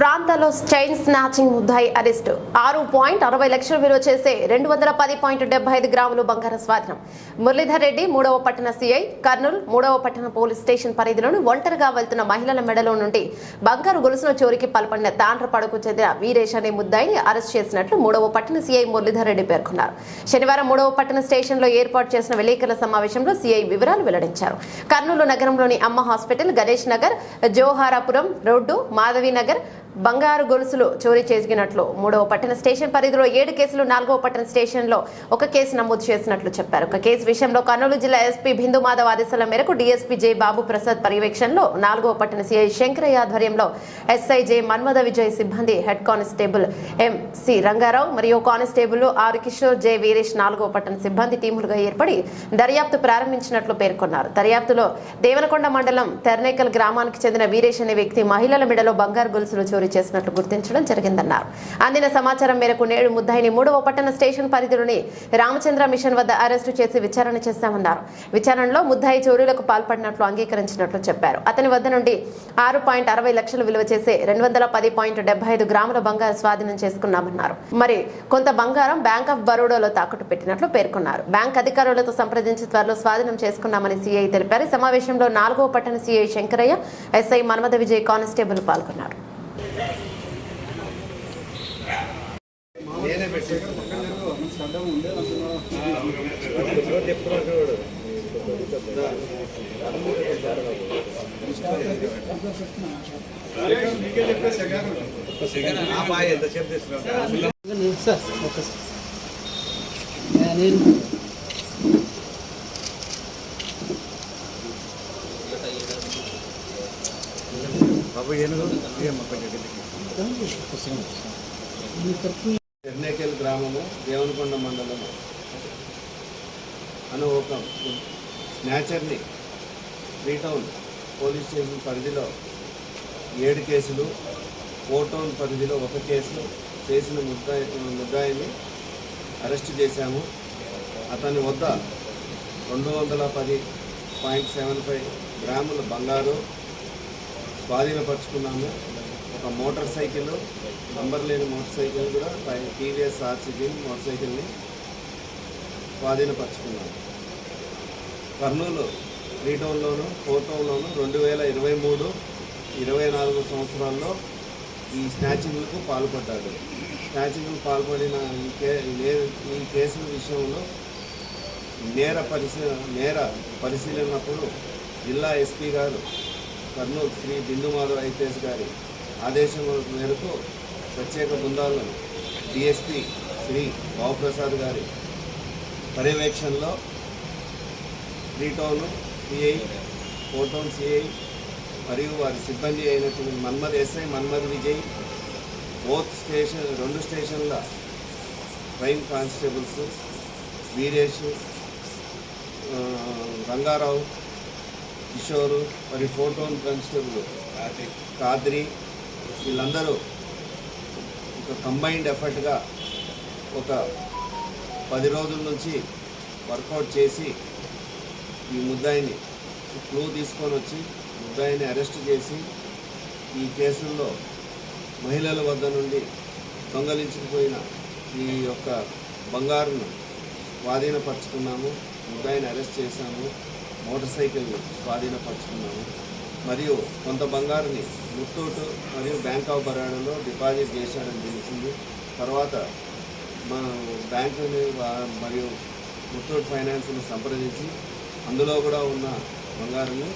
ప్రాంతాల్లో chain snatching ముద్దాయి arrest. ఆరు పాయింట్ అరవై లక్షలు విలువ చేసే రెండు వందల పది పాయింట్ డెబ్బై ఐదు గ్రాములు బంగారం స్వాధీనం. మురళీధర్ రెడ్డి మూడవ పట్టణ సిఐ కర్నూలు మూడవ పట్టణ పోలీస్ స్టేషన్ పరిధిలోని ఒంటరిగా వెళ్తున్న మహిళల మెడలో నుండి బంగారు గొలుసుల చోరీకి పాల్పడిన తాండ్రపాడుకు చెందిన వీరేష్ అనే ముద్దాయిని అరెస్ట్ చేసినట్లు మూడవ పట్టణ సిఐ మురళీధర్ రెడ్డి పేర్కొన్నారు. శనివారం మూడవ పట్టణ స్టేషన్లో ఏర్పాటు చేసిన విలేకరుల సమావేశంలో సిఐ వివరాలు వెల్లడించారు. కర్నూలు నగరంలోని అమ్మ హాస్పిటల్ గణేష్ నగర్ జోహారాపురం రోడ్డు మాధవీనగర్ బంగారు గొలుసులు చోరీ చేసినట్లు మూడవ పట్టణ స్టేషన్ పరిధిలో ఏడు కేసులు నాలుగవ పట్టణ స్టేషన్లో ఒక కేసు నమోదు చేసినట్లు చెప్పారు. ఒక కేసు విషయంలో కర్నూలు జిల్లా ఎస్పీ బిందు మాధవ్ ఆదేశాల మేరకు డీఎస్పీ జె బాబు ప్రసాద్ పర్యవేక్షణలో నాలుగవ పట్టణ సిఐ శంకరయ్య ఆధ్వర్యంలో ఎస్ఐ జె మన్మథ విజయ్ సిబ్బంది head constable M C Rangarao మరియు constable R Kishore J Veeresh నాలుగవ పట్టణ సిబ్బంది టీములుగా ఏర్పడి దర్యాప్తు ప్రారంభించినట్లు పేర్కొన్నారు. దర్యాప్తులో దేవనకొండ మండలం తెర్నేకల్ గ్రామానికి చెందిన వీరేష్ అనే వ్యక్తి మహిళల మెడలో బంగారు గొలుసులు చోరీ చేసినట్లు గుర్తించడం జరిగిందన్నారు. అందిన సమాచారం మేరకు నేడు ముద్దాయిని మూడవ పట్టణ స్టేషన్ పరిధిలోని రామచంద్ర మిషన్ వద్ద అరెస్టు చేసి విచారణ చేశామన్నారు. విచారణలో ముద్దాయి చోరీలకు పాల్పడినట్లు అంగీకరించినట్లు చెప్పారు. అతని వద్ద నుండి ఆరు పాయింట్ అరవై లక్షలు విలువ చేసే రెండు వందల పది పాయింట్ డెబ్బై ఐదు గ్రాముల బంగారు స్వాధీనం చేసుకున్నామన్నారు. మరి కొంత బంగారం బ్యాంక్ ఆఫ్ బరోడాలో తాకట్టు పెట్టినట్లు పేర్కొన్నారు. బ్యాంక్ అధికారులతో సంప్రదించి త్వరలో స్వాధీనం చేసుకున్నామని సీఐ తెలిపారు. సమావేశంలో నాలుగో పట్టణ CI Shankaraiah SI Manmatha Vijay constable పాల్గొన్నారు. నేనే పెట్టి అబ్బాయి సార్ ఓకే సార్ నేను బాబు ఏనుగు ఏమ్మా గ్రామము దేవనకొండ మండలము. అని ఒక స్నాచర్ని టౌన్ పోలీస్ స్టేషన్ పరిధిలో ఏడు కేసులు టౌన్ పరిధిలో ఒక కేసు చేసిన ముద్దాయి ముద్దాయిని అరెస్ట్ చేశాము. అతని వద్ద రెండు వందల పది పాయింట్ సెవెన్ ఫైవ్ గ్రాముల బంగారు స్వాధీనపరుచుకున్నాము. ఒక మోటార్ సైకిల్ నంబర్ లేని మోటార్ సైకిల్ కూడా టీవీఎస్ ఆర్సీబీ మోటార్ సైకిల్ని స్వాధీనపరుచుకున్నాము. కర్నూలు త్రీ టౌన్లోను ఫోర్ టౌన్లోను రెండు వేల ఇరవై మూడు ఇరవై నాలుగు సంవత్సరాల్లో ఈ స్నాచింగ్లకు పాల్పడ్డాడు. స్నాచింగ్లు పాల్పడిన ఈ కే ఈ కేసుల విషయంలో నేర పరిశీ నేర పరిశీలనప్పుడు జిల్లా ఎస్పీ గారు కర్నూలు శ్రీ బిందుమాధవ్ ఐపీఎస్ గారి ఆదేశం మేరకు ప్రత్యేక బృందాలను డిఎస్పి శ్రీ బాబుప్రసాద్ గారి పర్యవేక్షణలో three town CI four town CI మరియు వారి సిబ్బంది అయినటువంటి Manmad SI Manmad Vijay both station రెండు స్టేషన్ల క్రైమ్ కానిస్టేబుల్స్ వీరేష్ రంగారావు కిషోరు మరి ఫోర్ టౌన్ కానిస్టేబుల్ కాద్రి వీళ్ళందరూ ఒక కంబైన్డ్ ఎఫర్ట్గా ఒక పది రోజుల నుంచి వర్కౌట్ చేసి ఈ ముద్దాయిని క్లూ తీసుకొని వచ్చి ముద్దాయిని అరెస్ట్ చేసి ఈ కేసుల్లో మహిళల వద్ద నుండి దొంగలించుకుపోయిన ఈ యొక్క బంగారును స్వాధీనపరుచుకున్నాము ముద్దాయిని అరెస్ట్ చేశాము. మోటార్ సైకిల్ స్వాధీనపరుచుకున్నాము. మరియు కొంత బంగారుని ముత్తూట్ మరియు బ్యాంక్ ఆఫ్ బరోడాలో డిపాజిట్ చేశాడని తెలిసింది. తర్వాత మా బ్యాంకుని మరియు ముత్తూట్ ఫైనాన్స్ని సంప్రదించి అందులో కూడా ఉన్న బంగారుని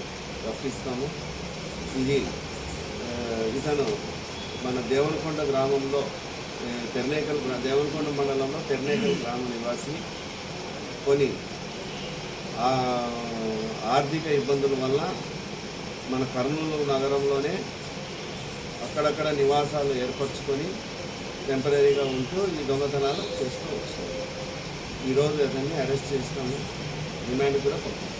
రప్పిస్తాము. ఇది ఇతను మన దేవనకొండ గ్రామంలో తెర్నేకల్ దేవనకొండ మండలంలో తెర్నేకల్ గ్రామ నివాసి. కొని ఆర్థిక ఇబ్బందుల వల్ల మన కర్నూలు నగరంలోనే అక్కడక్కడ నివాసాలు ఏర్పరచుకొని టెంపరీగా ఉంటూ ఈ దొంగతనాలు చేస్తూ వచ్చారు ఈరోజు అతన్ని అరెస్ట్ చేస్తాము. రిమాండ్ కూడా పంపిస్తాం